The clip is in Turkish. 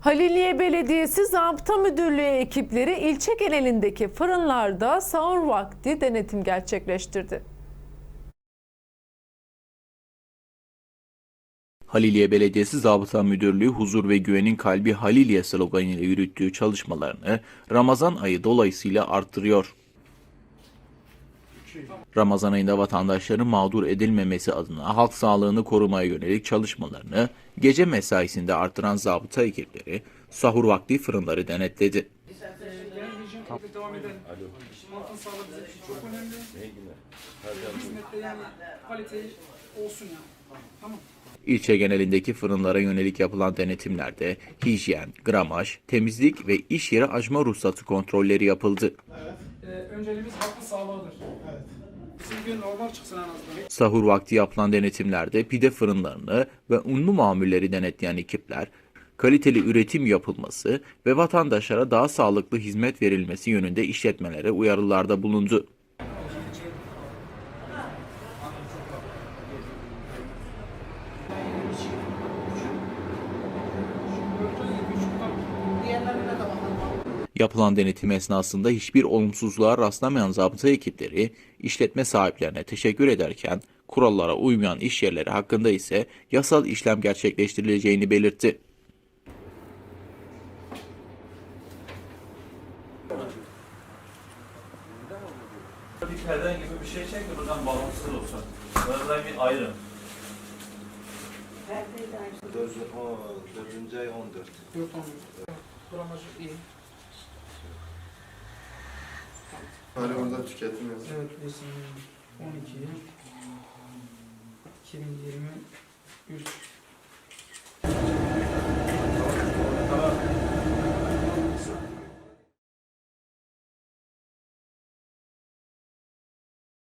Haliliye Belediyesi Zabıta Müdürlüğü ekipleri ilçe genelindeki fırınlarda sahur vakti denetim gerçekleştirdi. Haliliye Belediyesi Zabıta Müdürlüğü Huzur ve Güvenin Kalbi Haliliye sloganıyla yürüttüğü çalışmalarını Ramazan ayı dolayısıyla arttırıyor. Ramazan ayında vatandaşların mağdur edilmemesi adına halk sağlığını korumaya yönelik çalışmalarını gece mesaisinde artıran zabıta ekipleri sahur vakti fırınları denetledi. İlçe genelindeki fırınlara yönelik yapılan denetimlerde hijyen, gramaj, temizlik ve iş yeri açma ruhsatı kontrolleri yapıldı. Ee, önceliğimiz halkın sağlığıdır. Bizim gün normal çıksın en azından. Sahur vakti yapılan denetimlerde pide fırınlarını ve unlu mamulleri denetleyen ekipler, kaliteli üretim yapılması ve vatandaşlara daha sağlıklı hizmet verilmesi yönünde işletmelere uyarılarda bulundu. Yapılan denetim esnasında hiçbir olumsuzluğa rastlamayan zabıta ekipleri işletme sahiplerine teşekkür ederken kurallara uymayan iş yerleri hakkında ise yasal işlem gerçekleştirileceğini belirtti. Bir perden gibi bir şey çek de buradan bağlantısız olsun. Buradan bir ayrı. Dördüncü, o, dördüncü ay 14. Dört on. Gramajı iyi. Hani orada tüketim yazıyor. Evet resim 12 2023